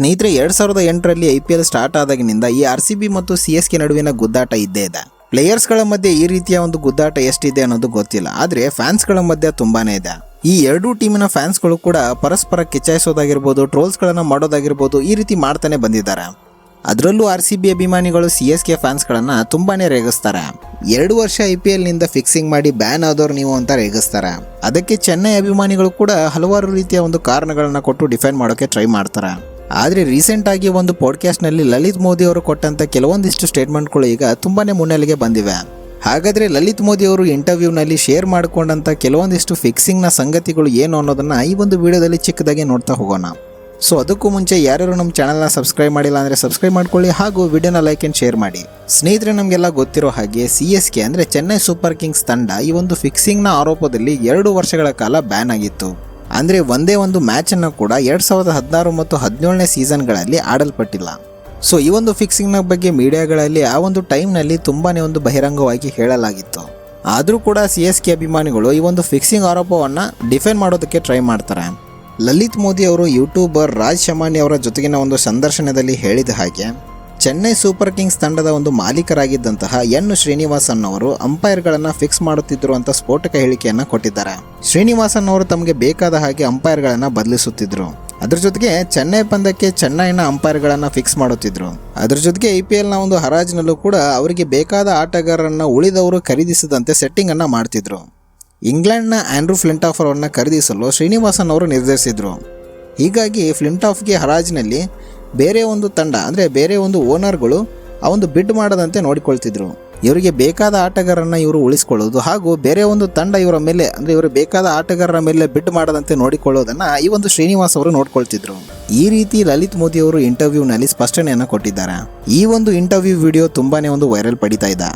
ಸ್ನೇಹಿತರೆ, ಎರಡ್ ಸಾವಿರದ ಎಂಟರಲ್ಲಿ ಐ ಪಿ ಎಲ್ ಸ್ಟಾರ್ಟ್ ಆದಾಗಿನಿಂದ ಈ ಆರ್ ಸಿ ಬಿ ಮತ್ತು ಸಿ ಎಸ್ ಕೆ ನಡುವಿನ ಗುದ್ದಾಟ ಇದ್ದೇ ಇದೆ. ಪ್ಲೇಯರ್ಸ್ಗಳ ಮಧ್ಯೆ ಈ ರೀತಿಯ ಒಂದು ಗುದ್ದಾಟ ಎಷ್ಟಿದೆ ಅನ್ನೋದು ಗೊತ್ತಿಲ್ಲ. ಆದರೆ ಫ್ಯಾನ್ಸ್ಗಳ ಮಧ್ಯೆ ತುಂಬಾನೇ ಇದೆ. ಈ ಎರಡೂ ಟೀಮಿನ ಫ್ಯಾನ್ಸ್ಗಳು ಕೂಡ ಪರಸ್ಪರ ಕಿಚಾಯಿಸೋದಾಗಿರ್ಬೋದು ಟ್ರೋಲ್ಸ್ಗಳನ್ನು ಮಾಡೋದಾಗಿರ್ಬೋದು ಈ ರೀತಿ ಮಾಡ್ತಾನೆ ಬಂದಿದ್ದಾರೆ. ಅದರಲ್ಲೂ ಆರ್ ಸಿ ಬಿ ಅಭಿಮಾನಿಗಳು ಸಿ ಎಸ್ ಕೆ ಫ್ಯಾನ್ಸ್ಗಳನ್ನು ತುಂಬಾನೇ ರೇಗಿಸ್ತಾರೆ. ಎರಡು ವರ್ಷ ಐ ಪಿ ಎಲ್ನಿಂದ ಫಿಕ್ಸಿಂಗ್ ಮಾಡಿ ಬ್ಯಾನ್ ಆದವ್ರು ನೀವು ಅಂತ ರೇಗಿಸ್ತಾರೆ. ಅದಕ್ಕೆ ಚೆನ್ನೈ ಅಭಿಮಾನಿಗಳು ಕೂಡ ಹಲವಾರು ರೀತಿಯ ಒಂದು ಕಾರಣಗಳನ್ನ ಕೊಟ್ಟು ಡಿಫೆಂಡ್ ಮಾಡೋಕೆ ಟ್ರೈ ಮಾಡ್ತಾರೆ. ಆದರೆ ರೀಸೆಂಟಾಗಿ ಒಂದು ಪಾಡ್ಕಾಸ್ಟ್ನಲ್ಲಿ ಲಲಿತ್ ಮೋದಿ ಅವರು ಕೊಟ್ಟಂಥ ಕೆಲವೊಂದಿಷ್ಟು ಸ್ಟೇಟ್ಮೆಂಟ್ಗಳು ಈಗ ತುಂಬಾ ಮುನ್ನೆಲೆಗೆ ಬಂದಿವೆ. ಹಾಗಾದರೆ ಲಲಿತ್ ಮೋದಿ ಅವರು ಇಂಟರ್ವ್ಯೂನಲ್ಲಿ ಶೇರ್ ಮಾಡಿಕೊಂಡಂಥ ಕೆಲವೊಂದಿಷ್ಟು ಫಿಕ್ಸಿಂಗ್ನ ಸಂಗತಿಗಳು ಏನು ಅನ್ನೋದನ್ನು ಈ ಒಂದು ವಿಡಿಯೋದಲ್ಲಿ ಚಿಕ್ಕದಾಗಿ ನೋಡ್ತಾ ಹೋಗೋಣ. ಸೊ ಅದಕ್ಕೂ ಮುಂಚೆ ಯಾರ್ಯಾರು ನಮ್ಮ ಚಾನಲ್ನ ಸಬ್ಸ್ಕ್ರೈಬ್ ಮಾಡಿಲ್ಲ ಅಂದರೆ ಸಬ್ಸ್ಕ್ರೈಬ್ ಮಾಡ್ಕೊಳ್ಳಿ ಹಾಗೂ ವಿಡಿಯೋನ ಲೈಕ್ ಆ್ಯಂಡ್ ಶೇರ್ ಮಾಡಿ. ಸ್ನೇಹಿತರೆ, ನಮಗೆಲ್ಲ ಗೊತ್ತಿರೋ ಹಾಗೆ ಸಿ ಎಸ್ ಕೆ ಅಂದರೆ ಚೆನ್ನೈ ಸೂಪರ್ ಕಿಂಗ್ಸ್ ತಂಡ ಈ ಒಂದು ಫಿಕ್ಸಿಂಗ್ನ ಆರೋಪದಲ್ಲಿ ಎರಡು ವರ್ಷಗಳ ಕಾಲ ಬ್ಯಾನ್ ಆಗಿತ್ತು. ಅಂದರೆ ಒಂದೇ ಒಂದು ಮ್ಯಾಚನ್ನು ಕೂಡ ಎರಡು ಸಾವಿರದ ಹದಿನಾರು ಮತ್ತು ಹದಿನೇಳನೇ ಸೀಸನ್ಗಳಲ್ಲಿ ಆಡಲ್ಪಟ್ಟಿಲ್ಲ. ಸೊ ಈ ಒಂದು ಫಿಕ್ಸಿಂಗ್ನ ಬಗ್ಗೆ ಮೀಡಿಯಾಗಳಲ್ಲಿ ಆ ಒಂದು ಟೈಮ್ನಲ್ಲಿ ತುಂಬಾ ಒಂದು ಬಹಿರಂಗವಾಗಿ ಹೇಳಲಾಗಿತ್ತು. ಆದರೂ ಕೂಡ ಸಿ ಎಸ್ ಕೆ ಅಭಿಮಾನಿಗಳು ಈ ಒಂದು ಫಿಕ್ಸಿಂಗ್ ಆರೋಪವನ್ನು ಡಿಫೆಂಡ್ ಮಾಡೋದಕ್ಕೆ ಟ್ರೈ ಮಾಡ್ತಾರೆ. ಲಲಿತ್ ಮೋದಿ ಅವರು ಯೂಟ್ಯೂಬರ್ ರಾಜ್ ಶಮಾನಿ ಅವರ ಜೊತೆಗಿನ ಒಂದು ಸಂದರ್ಶನದಲ್ಲಿ ಹೇಳಿದ ಹಾಗೆ ಚೆನ್ನೈ ಸೂಪರ್ ಕಿಂಗ್ಸ್ ತಂಡದ ಒಂದು ಮಾಲೀಕರಾಗಿದ್ದಂತಹ ಎನ್ ಶ್ರೀನಿವಾಸನ್ ಅವರು ಅಂಪೈರ್ಗಳನ್ನು ಫಿಕ್ಸ್ ಮಾಡುತ್ತಿದ್ದರು ಅಂತ ಸ್ಫೋಟಕ ಹೇಳಿಕೆಯನ್ನು ಕೊಟ್ಟಿದ್ದಾರೆ. ಶ್ರೀನಿವಾಸನ್ ಅವರು ತಮಗೆ ಬೇಕಾದ ಹಾಗೆ ಅಂಪೈರ್ಗಳನ್ನು ಬದಲಿಸುತ್ತಿದ್ರು. ಅದ್ರ ಜೊತೆಗೆ ಚೆನ್ನೈ ಪಂದ್ಯಕ್ಕೆ ಚೆನ್ನೈನ ಅಂಪೈರ್ಗಳನ್ನು ಫಿಕ್ಸ್ ಮಾಡುತ್ತಿದ್ರು. ಅದ್ರ ಜೊತೆಗೆ ಐ ಪಿ ಎಲ್ನ ಒಂದು ಹರಾಜಿನಲ್ಲೂ ಕೂಡ ಅವರಿಗೆ ಬೇಕಾದ ಆಟಗಾರರನ್ನ ಉಳಿದವರು ಖರೀದಿಸದಂತೆ ಸೆಟ್ಟಿಂಗ್ ಅನ್ನ ಮಾಡ್ತಿದ್ರು. ಇಂಗ್ಲೆಂಡ್ನ ಆಂಡ್ರೂ ಫ್ಲಿಂಟಾಫರ್ ಅವರನ್ನ ಖರೀದಿಸಲು ಶ್ರೀನಿವಾಸನ್ ಅವರು ನಿರ್ಧರಿಸಿದ್ರು. ಹೀಗಾಗಿ ಫ್ಲಿಂಟಾಫ್ಗೆ ಹರಾಜಿನಲ್ಲಿ ಬೇರೆ ಒಂದು ತಂಡ, ಅಂದರೆ ಬೇರೆ ಒಂದು ಓನರ್ಗಳು ಆ ಒಂದು ಬಿಡ್ ಮಾಡದಂತೆ ನೋಡಿಕೊಳ್ತಿದ್ರು. ಇವರಿಗೆ ಬೇಕಾದ ಆಟಗಾರರನ್ನ ಇವರು ಉಳಿಸ್ಕೊಳ್ಳೋದು ಹಾಗೂ ಬೇರೆ ಒಂದು ತಂಡ ಇವರ ಮೇಲೆ, ಅಂದರೆ ಇವರು ಬೇಕಾದ ಆಟಗಾರರ ಮೇಲೆ ಬಿಡ್ ಮಾಡದಂತೆ ನೋಡಿಕೊಳ್ಳೋದನ್ನು ಈ ಒಂದು ಶ್ರೀನಿವಾಸ್ ಅವರು ನೋಡ್ಕೊಳ್ತಿದ್ರು. ಈ ರೀತಿ ಲಲಿತ್ ಮೋದಿ ಅವರು ಇಂಟರ್ವ್ಯೂನಲ್ಲಿ ಸ್ಪಷ್ಟನೆಯನ್ನು ಕೊಟ್ಟಿದ್ದಾರೆ. ಈ ಒಂದು ಇಂಟರ್ವ್ಯೂ ವಿಡಿಯೋ ತುಂಬಾನೇ ಒಂದು ವೈರಲ್ ಪಡಿತಾ ಇದೆ.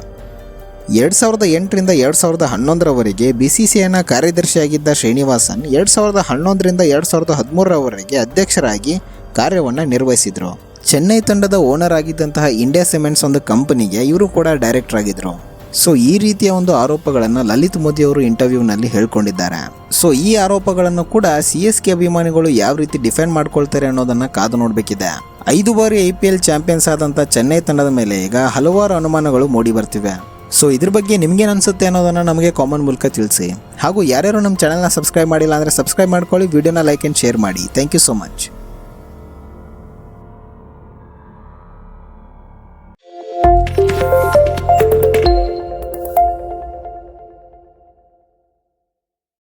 ಎರಡು ಸಾವಿರದ ಎಂಟರಿಂದ ಎರಡು ಸಾವಿರದ ಹನ್ನೊಂದರವರೆಗೆ ಬಿ ಸಿ ಸಿ ಐನ ಕಾರ್ಯದರ್ಶಿಯಾಗಿದ್ದ ಶ್ರೀನಿವಾಸನ್ ಎರಡು ಸಾವಿರದ ಹನ್ನೊಂದರಿಂದ ಎರಡು ಸಾವಿರದ ಹದಿಮೂರರವರೆಗೆ ಅಧ್ಯಕ್ಷರಾಗಿ ಕಾರ್ಯವನ್ನು ನಿರ್ವಹಿಸಿದರು. ಚೆನ್ನೈ ತಂಡದ ಓನರ್ ಆಗಿದ್ದಂತಹ ಇಂಡಿಯಾ ಸಿಮೆಂಟ್ಸ್ ಒಂದು ಕಂಪನಿಗೆ ಇವರು ಕೂಡ ಡೈರೆಕ್ಟರ್ ಆಗಿದ್ದರು ಸೊ ಈ ರೀತಿಯ ಒಂದು ಆರೋಪಗಳನ್ನು ಲಲಿತ್ ಮೋದಿ ಅವರು ಇಂಟರ್ವ್ಯೂನಲ್ಲಿ ಹೇಳ್ಕೊಂಡಿದ್ದಾರೆ. ಸೊ ಈ ಆರೋಪಗಳನ್ನು ಕೂಡ ಸಿ ಎಸ್ ಕೆ ಅಭಿಮಾನಿಗಳು ಯಾವ ರೀತಿ ಡಿಫೆಂಡ್ ಮಾಡ್ಕೊಳ್ತಾರೆ ಅನ್ನೋದನ್ನ ಕಾದು ನೋಡಬೇಕಿದೆ. ಐದು ಬಾರಿ ಐ ಪಿ ಎಲ್ ಚಾಂಪಿಯನ್ಸ್ ಆದಂಥ ಚೆನ್ನೈ ತಂಡದ ಮೇಲೆ ಈಗ ಹಲವಾರು ಅನುಮಾನಗಳು ಮೂಡಿ ಬರ್ತಿವೆ. ಸೊ ಇದ್ರ ಬಗ್ಗೆ ನಿಮ್ಗೇನು ಅನ್ಸುತ್ತೆ ಅನ್ನೋದನ್ನ ನಮಗೆ ಕಾಮೆಂಟ್ ಮೂಲಕ ತಿಳಿಸಿ. ಹಾಗೂ ಯಾರ್ಯಾರು ನಮ್ಮ ಚಾನಲ್ನ ಸಬ್ಸ್ಕ್ರೈಬ್ ಮಾಡಿಲ್ಲ ಅಂದರೆ ಸಬ್ಸ್ಕ್ರೈಬ್ ಮಾಡ್ಕೊಳ್ಳಿ ವಿಡಿಯೋನ ಲೈಕ್ ಆ್ಯಂಡ್ ಶೇರ್ ಮಾಡಿ. Thank you so much